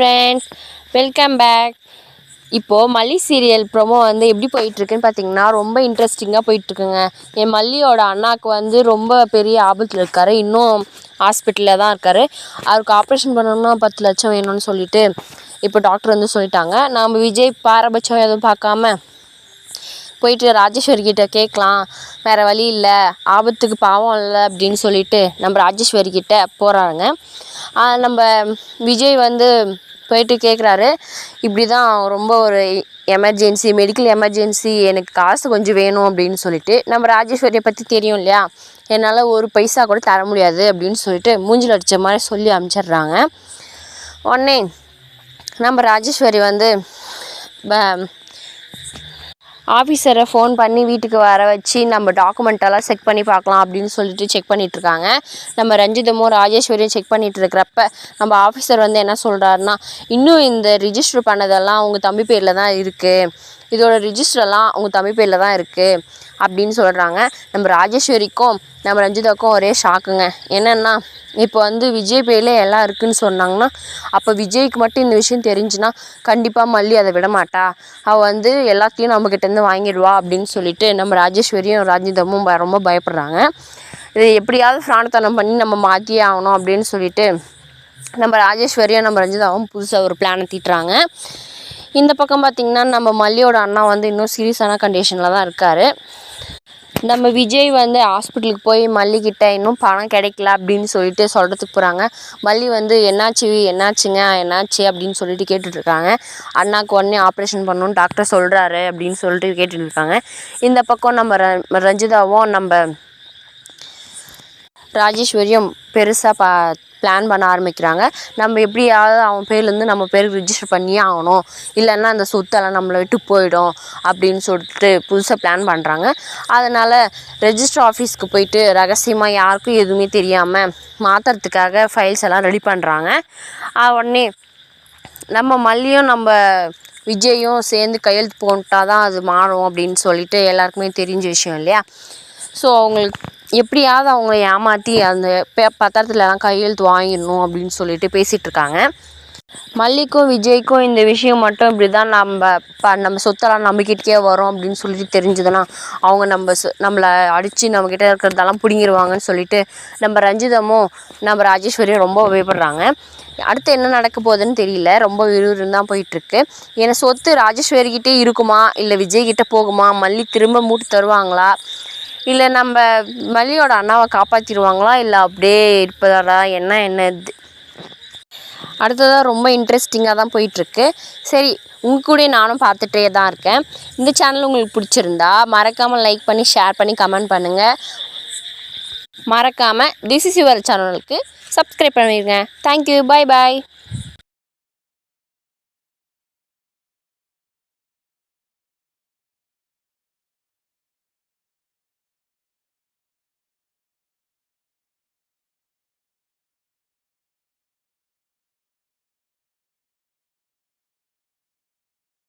Friends welcome back இப்போது மல்லி serial promo வந்து எப்படி போயிட்டுருக்குன்னு பார்த்தீங்கன்னா ரொம்ப இன்ட்ரெஸ்டிங்காக போயிட்டுருக்குங்க. என் மல்லியோட அண்ணாக்கு வந்து ரொம்ப பெரிய ஆபத்தில் இருக்கார். இன்னும் ஹாஸ்பிட்டலில் தான் இருக்கார். அவருக்கு ஆப்ரேஷன் பண்ணணும்னா பத்து லட்சம் வேணும்னு சொல்லிட்டு இப்போ டாக்டர் வந்து சொல்லிட்டாங்க. நம்ம விஜய் பாரபட்சம் எதுவும் பார்க்காம போயிட்டு ராஜேஸ்வரி கிட்ட கேட்கலாம். வேறு வழி இல்லை. ஆபத்துக்கு பாவம் இல்லை அப்படின்னு சொல்லிட்டு நம்ம ராஜேஸ்வரி கிட்ட போகிறாங்க நம்ம விஜய் வந்து போயிட்டு கேட்குறாரு இப்படி தான் ரொம்ப ஒரு எமர்ஜென்சி மெடிக்கல் எமர்ஜென்சி எனக்கு காசு கொஞ்சம் வேணும் அப்படின்னு சொல்லிட்டு நம்ம ராஜேஸ்வரியை பற்றி தெரியும் இல்லையா? என்னால் ஒரு பைசா கூட தர முடியாது அப்படின்னு சொல்லிட்டு மூஞ்சில் அடித்த மாதிரி சொல்லி அனுப்பிச்சிடுறாங்க உடனே நம்ம ராஜேஸ்வரி வந்து ப- ஆஃபீஸரை ஃபோன் பண்ணி வீட்டுக்கு வர வச்சு நம்ம டாக்குமெண்ட்டெல்லாம் செக் பண்ணி பார்க்கலாம் அப்படின்னு சொல்லிட்டு செக் பண்ணிகிட்ருக்காங்க நம்ம ரஞ்சிதமும் ராஜேஸ்வரியும் செக் பண்ணிகிட்டு இருக்கிறப்ப நம்ம ஆஃபீஸர் வந்து என்ன சொல்கிறாருன்னா இன்னும் இந்த ரிஜிஸ்டர் பண்ணதெல்லாம் உங்கள் தம்பி பேரில் தான் இருக்குது இதோட ரிஜிஸ்டர்லாம் உங்கள் தமிழ் பேரில் தான் இருக்குது அப்படின்னு சொல்கிறாங்க நம்ம ராஜேஸ்வரிக்கும் நம்ம ரஞ்சிதாக்கும் ஒரே ஷாக்குங்க என்னென்னா இப்போ வந்து விஜய் பேரில் எல்லாம் இருக்குன்னு சொன்னாங்கன்னா அப்போ விஜய்க்கு மட்டும் இந்த விஷயம் தெரிஞ்சுன்னா கண்டிப்பாக மல்லி அதை விட மாட்டா. அவள் வந்து எல்லாத்தையும் நம்மக்கிட்டேருந்து வாங்கிடுவா அப்படின்னு சொல்லிட்டு நம்ம ராஜேஸ்வரியும் ராஜிதமும் ரொம்ப பயப்படுறாங்க. இது எப்படியாவது பிராணத்தனம் பண்ணி நம்ம மாற்றியே ஆகணும் அப்படின்னு சொல்லிட்டு நம்ம ராஜேஸ்வரியும் நம்ம ரஞ்சிதாவும் புதுசாக ஒரு பிளானை தீட்டுறாங்க. இந்த பக்கம் பார்த்திங்கன்னா நம்ம மல்லியோட அண்ணா வந்து இன்னும் சீரியஸான கண்டிஷனில் தான் இருக்கார். நம்ம விஜய் வந்து ஹாஸ்பிட்டலுக்கு போய் மல்லிக்கிட்ட இன்னும் பணம் கிடைக்கல அப்படின்னு சொல்லிட்டு சொல்கிறதுக்கு போகிறாங்க மல்லி வந்து என்னாச்சு என்னாச்சுங்க என்னாச்சு? அப்படின்னு சொல்லிட்டு கேட்டுட்ருக்காங்க. அண்ணாக்கு உடனே ஆப்ரேஷன் பண்ணணும்னு டாக்டர் சொல்கிறாரு அப்படின்னு சொல்லிட்டு கேட்டுட்ருக்காங்க. இந்த பக்கம் நம்ம ர ரஞ்சிதாவும் நம்ம ராஜேஸ்வரியும் பெருசாக பா பிளான் பண்ண ஆரம்பிக்கிறாங்க. நம்ம எப்படியாவது அவன் பேர்லேருந்து நம்ம பேருக்கு ரிஜிஸ்டர் பண்ணியே ஆகணும். இல்லைன்னா அந்த சொத்தெல்லாம் நம்மளை விட்டு போயிடும் அப்படின்னு சொல்லிட்டு புதுசாக பிளான் பண்ணுறாங்க அதனால் ரெஜிஸ்டர் ஆஃபீஸ்க்கு போயிட்டு ரகசியமாக யாருக்கும் எதுவுமே தெரியாமல் மாற்றுறதுக்காக ஃபைல்ஸ் எல்லாம் ரெடி பண்ணுறாங்க உடனே நம்ம மல்லியும் நம்ம விஜயும் சேர்ந்து கையெழுத்து போட்டால் தான் அது மாறும் அப்படின்னு சொல்லிட்டு எல்லாருக்குமே தெரிஞ்ச விஷயம் இல்லையா? ஸோ அவங்களுக்கு எப்படியாவது அவங்கள ஏமாற்றி அந்த பே பத்திரத்துலலாம் கையெழுத்து வாங்கிடணும் அப்படின்னு சொல்லிட்டு பேசிகிட்டு இருக்காங்க. மல்லிக்கும் விஜய்க்கும் இந்த விஷயம் மட்டும் இப்படி தான் நம்ம ப நம்ம சொத்தெல்லாம் நம்பிக்கிட்டே வரோம் அப்படின்னு சொல்லிட்டு தெரிஞ்சதுன்னா அவங்க நம்ம நம்மளை அடித்து நம்மக்கிட்ட இருக்கிறதெல்லாம் பிடுங்கிடுவாங்கன்னு சொல்லிட்டு நம்ம ரஞ்சிதமும் நம்ம ராஜேஸ்வரியும் ரொம்ப பயப்படுறாங்க. அடுத்து என்ன நடக்க போகுதுன்னு தெரியல. ரொம்ப விறுவிறுன்னு தான் போயிட்டுருக்கு. ஏன்னா சொத்து ராஜேஸ்வரிக்கிட்டே இருக்குமா? இல்லை விஜய்கிட்ட போகுமா? மல்லி திரும்ப மூட்டு தருவாங்களா? இல்லை நம்ம மல்லியோட அண்ணாவை காப்பாற்றிடுவாங்களா இல்லை அப்படியே இருப்பதாடா என்ன என்ன இது அடுத்ததாக ரொம்ப இன்ட்ரெஸ்டிங்காக தான் போயிட்டுருக்கு. சரி உங்கள் கூட நானும் பார்த்துட்டே தான் இருக்கேன். இந்த சேனல் உங்களுக்கு பிடிச்சிருந்தா மறக்காமல் லைக் பண்ணி ஷேர் பண்ணி கமெண்ட் பண்ணுங்கள் மறக்காமல் திஸ் இஸ் யுவர் சேனலுக்கு சப்ஸ்கிரைப் பண்ணிடுங்க தேங்க்யூ பை பாய்